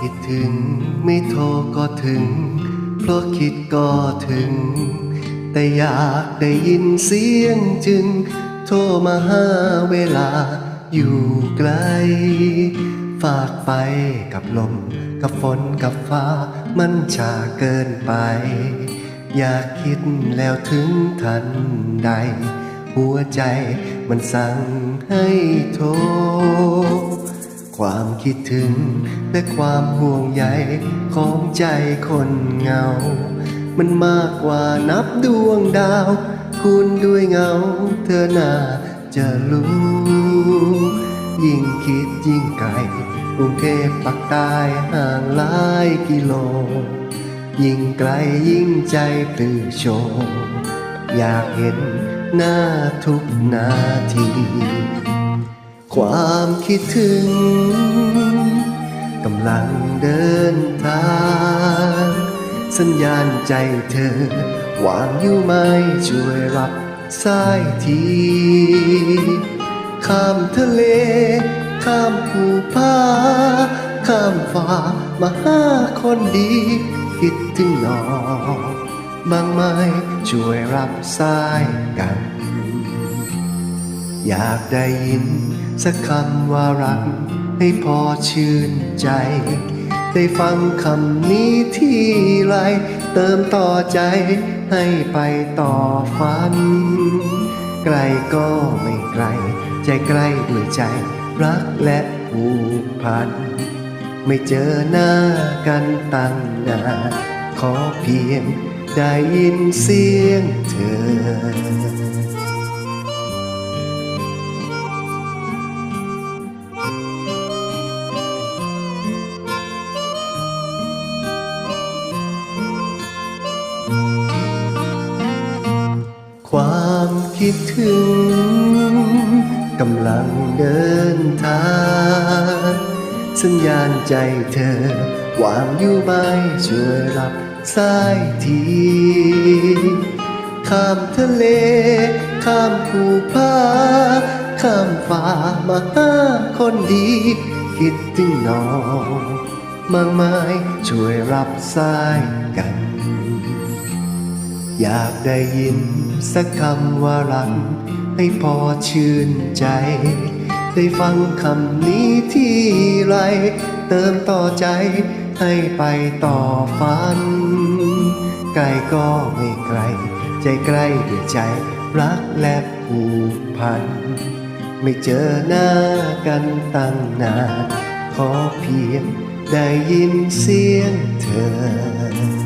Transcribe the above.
คิดถึงไม่โทรก็ถึง เพราะคิดก็ถึง แต่อยากได้ยินเสียงจึง โทรมาหาเวลาอยู่ไกล ฝากไปกับลม กับฝนกับฟ้า มันชาเกินไป อยากคิดแล้วถึงทันใด หัวใจมันสั่งให้โทร คิดถึง และความห่วงใยของใจคนเหงา มันมากกว่านับดวงดาว คุณด้วยเงา เธอน่าจะรู้ ยิ่งคิดยิ่งไกลกรุงเทพปักใต้ห่างหลายกิโล ยิ่งไกลยิ่งใจปลื้โชว์อยากเห็นหน้าทุกนาที ความคิดถึงกำลังเดินทาง สัญญาณใจเธอวางอยู่ไหมช่วยรับสายที ข้ามทะเล ข้ามภูผาข้ามฟ้ามาหาคนดี คิดถึงหนอบางไม้ช่วยรับสายกัน อยากได้ยิน สักคำว่ารัก ให้พอชื่นใจ ได้ฟังคำนี้ที่ไร เติมต่อใจ ให้ไปต่อฝัน ไกลก็ไม่ไกล ใจใกล้ด้วยใจ รักและผูกพัน ไม่เจอหน้ากันตั้งนานขอเพียงได้ยินเสียงเธอ ความคิดถึงกำลังเดินทาง สัญญาณใจเธอ วางอยู่ไหมช่วยรับสายที ข้ามทะเล ข้ามภูผาข้ามฟ้ามาหาคนดี คิดถึงน้องมากมายช่วยรับสายกัน อยากได้ยินสักคำว่ารัก ให้พอชื่นใจ ได้ฟังคำนี้ที่ไร เติมต่อใจให้ไปต่อฝัน ไกลก็ไม่ไกล ใจใกล้เด้วยใจรักและผูกพัน ไม่เจอหน้ากันตั้งนาน ขอเพียงได้ยินเสียงเธอ